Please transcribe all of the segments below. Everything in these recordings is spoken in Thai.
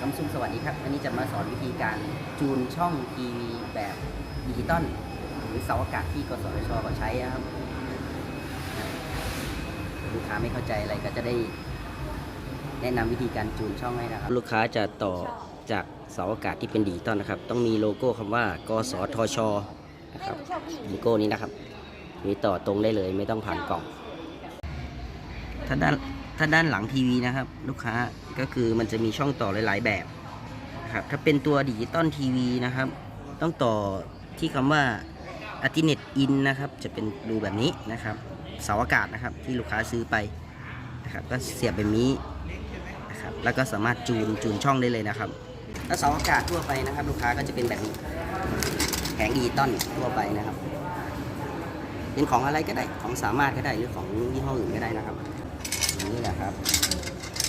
ซัมซุงสวัสดีครับ วันนี้จะมาสอนวิธีการจูนช่องทีวีแบบดิจิตอลหรือเสาอากาศที่กสทชเขาใช้นะครับ ลูกค้าไม่เข้าใจอะไรก็จะได้ แนะนำวิธีการจูนช่องให้นะครับ ลูกค้าจะต่อจากเสาอากาศที่เป็นดิจิตอลนะครับ ต้องมีโลโก้คำว่ากสทชนะครับโลโก้นี้นะครับ มีต่อตรงได้เลยไม่ต้องผ่านกล่องถ้าด้าน ถ้าด้านหลังทีวีนะครับ ลูกค้าก็คือมันจะมีช่องต่อหลาย ๆ แบบนะครับถ้าเป็นตัวดิจิตอลทีวีนะครับ ต้องต่อที่คำว่า a t i n e t in นะครับ จะเป็นรูแบบนี้นะครับ เสาอากาศนะครับที่ลูกค้าซื้อไปนะครับก็เสียบแบบนี้นะครับแล้วก็สามารถจูนจูนช่องได้เลยนะครับถ้าเสาอากาศทั่วไปนะครับ ลูกค้าก็จะเป็นแบบนี้แผงดิจิตอลทั่วไปนะครับ เป็นของอะไรก็ได้ของสามารถก็ได้หรือของยี่ห้ออื่นก็ได้นะครับ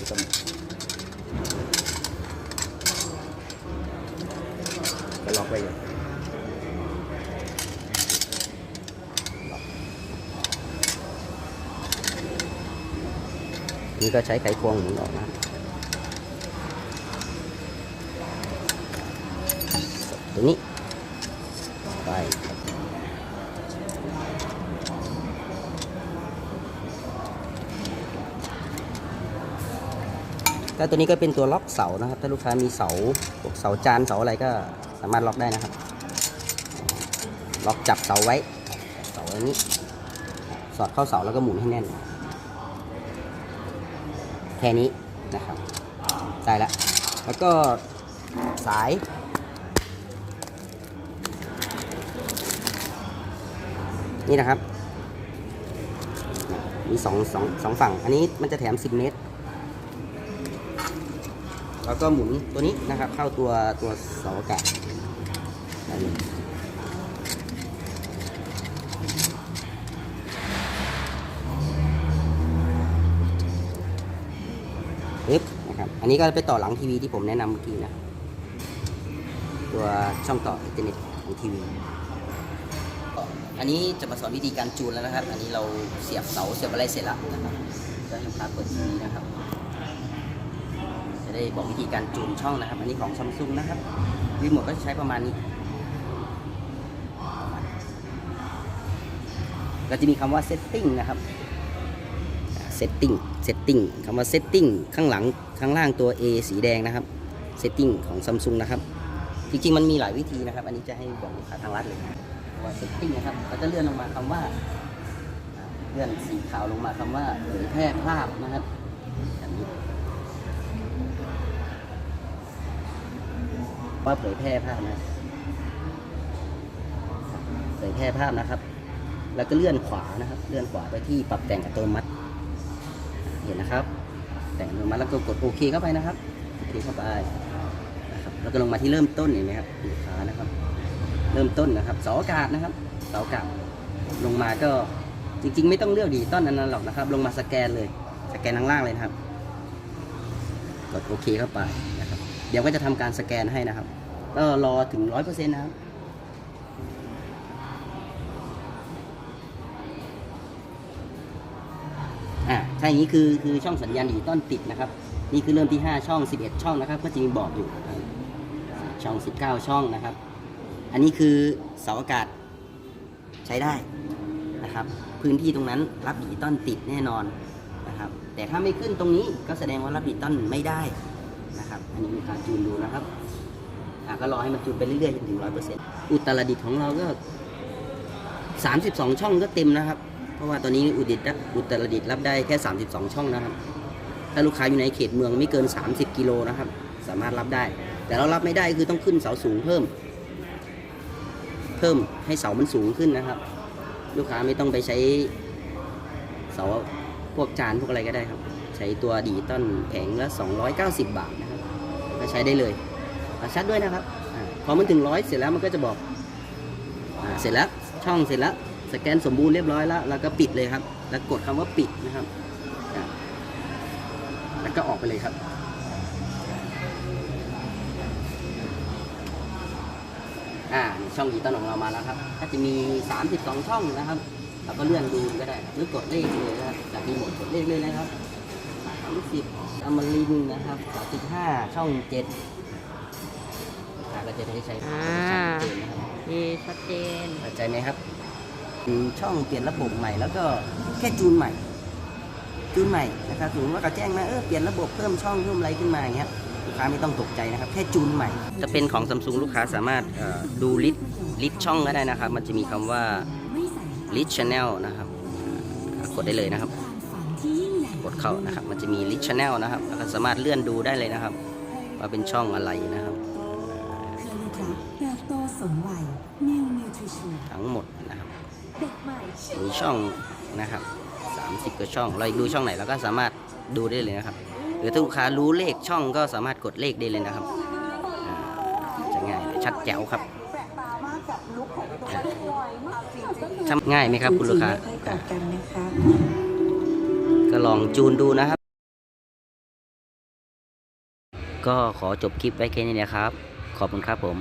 ครับก็ล็อกไว้อยู่อกนี่ก็ใช้ไขควงหมุนออกนะตัวนี้ไป ก็ตัวนี้ก็เป็นตัวล็อกเสานะครับ ถ้าลูกค้ามีเสาเสาจานเสาอะไรก็สามารถล็อกได้นะครับ ล็อกจับเสาไว้ เสาอันนี้ สอดเข้าเสาแล้วก็หมุนให้แน่น แค่นี้นะครับ ได้แล้วแล้วก็สาย นี่นะครับ มีสองสองสองฝั่ง อันนี้มันจะแถม 10 เมตร แล้วก็หมุนตัวนี้นะครับ เข้าตัวตัวเสาอากาศแบบนี้ปึ๊บนะครับ อันนี้ก็ไปต่อหลังทีวีที่ผมแนะนำเมื่อกี้นะ ตัวช่องต่ออินเทอร์เน็ตของทีวี อันนี้จะมาสอนวิธีการจูนแล้วนะครับ อันนี้เราเสียบเสาเสียบอะไรเสร็จแล้วนะครับก็ทำการเปิดทีวีนะครับ ได้บอกวิธีการจูนช่องนะครับ อันนี้ของซัมซุงนะครับรีโมทก็ใช้ประมาณนี้ ก็จะมีคำว่า setting นะครับ setting setting คำว่า setting ข้างหลังข้างล่างตัว A สีแดงนะครับ setting ของซัมซุงนะครับ จริงๆ มันมีหลายวิธีนะครับ อันนี้จะให้บอกลูกค้าทางรัฐเลยว่า setting นะครับก็จะเลื่อนลงมาคำว่าอ่าเลื่อนสีขาวลงมาคำว่าเผยแพร่ภาพนะครับแบบนี้ ว่าเผยแพร่ภาพนะเผยแพร่ภาพนะครับ แล้วก็เลื่อนขวานะครับ เลื่อนขวาไปที่ปรับแต่งอัตโนมัติ เห็นนะครับ แต่งอัตโนมัติแล้วก็กดโอเคเข้าไปนะครับโอเคเข้าไปนะครับแล้วก็ลงมาที่เริ่มต้นเห็นไหมครับลูกค้านะครับ เริ่มต้นนะครับเสาอากาศนะครับเสาอากาศลงมาก็จริง ๆ ไม่ต้องเลือกดีต้นอันนั้นหรอกนะครับ ลงมาสแกนเลย สแกนข้างล่างเลยนะครับ กดโอเคเข้าไป เดี๋ยวก็จะทำการสแกนให้นะครับ ก็รอถึงร้อยเปอร์เซ็นต์นะครับอ่าถ้าอย่างนี้คือคือช่องสัญญาณดิจิตอลติดนะครับ นี่คือเริ่มที่ 5 ช่อง 11 ช่องนะครับ ก็จะมีบอกอยู่อ่าช่อง 19 ช่องนะครับ อันนี้คือเสาอากาศใช้ได้นะครับ พื้นที่ตรงนั้นรับดิจิตอลติดแน่นอนนะครับ แต่ถ้าไม่ขึ้นตรงนี้ก็แสดงว่ารับดิจิตอลไม่ได้ นะครับ อันนี้มีการจูนดูนะครับอะก็รอให้มันจูนไปเรื่อยๆจนถึงร้อยเปอร์เซ็นต์อุตรดิตถ์ของเราก็32ช่องก็เต็มนะครับ เพราะว่าตอนนี้อุดิตรับอุตรดิตถ์รับได้แค่32ช่องนะครับ ถ้าลูกค้าอยู่ในเขตเมืองไม่เกิน30กิโลนะครับ สามารถรับได้ แต่เรารับไม่ได้คือต้องขึ้นเสาสูงเพิ่ม เพิ่มให้เสามันสูงขึ้นนะครับ ลูกค้าไม่ต้องไปใช้เสาพวกจานพวกอะไรก็ได้ครับ ใช้ตัวดิจิตอลแผงละ 290 บาทนะครับ ก็ใช้ได้เลยชัดด้วยนะครับอพอมันถึงร้อยเสร็จแล้วมันก็จะบอกอเสร็จแล้วช่องเสร็จแล้วสแกนสมบูรณ์เรียบร้อยแล้วแล้วก็ปิดเลยครับ แล้วกดคำว่าปิดนะครับ แล้วก็ออกไปเลยครับ อ่าช่องดิจิตอลของเรามาแล้วครับ ก็จะมี 32 ช่องนะครับเราก็เลื่อนดูก็ได้หรือกดเลขเลยนะครับจากรีโมทกดเลขเลยนะครับ 30อมรินทร์นะครับ35ช่อง7ก็จะได้ใช้อ่าชัดเจนนะครับดีชัดเจน เข้าใจไหมครับอืมช่องเปลี่ยนระบบใหม่แล้วก็แค่จูนใหม่ จูนใหม่นะครับสมมติว่าเขาแจ้งมาเออเปลี่ยนระบบเพิ่มช่องเพิ่มอะไรขึ้นมาอย่างเงี้ยลูกค้าไม่ต้องตกใจนะครับ แค่จูนใหม่จะเป็นของซัมซุงลูกค้าสามารถเอ่อดูลิสลิสช่องก็ได้นะครับ มันจะมีคำว่าลิสชแนลนะครับอ่ากดได้เลยนะครับ กดเข้านะครับ มันจะมีลิสชแนลนะครับแล้วก็สามารถเลื่อนดูได้เลยนะครับ ว่าเป็นช่องอะไรนะครับเครื่องครับแบบโตสมวัย New Nutrition ทั้งหมดนะครับเด็กใหม่มีช่องนะครับ30กว่าช่องเราอยากดูช่องไหนเราก็สามารถดูได้เลยนะครับ หรือถ้าลูกค้ารู้เลขช่องก็สามารถกดเลขได้เลยนะครับอ่าจะง่ายเลยชัดแจ๋วครับอ่าทำง่ายไหมครับคุณลูกค้า ก็ลองจูนดูนะครับ ก็ขอจบคลิปไว้แค่นี้นะครับ ขอบคุณครับผม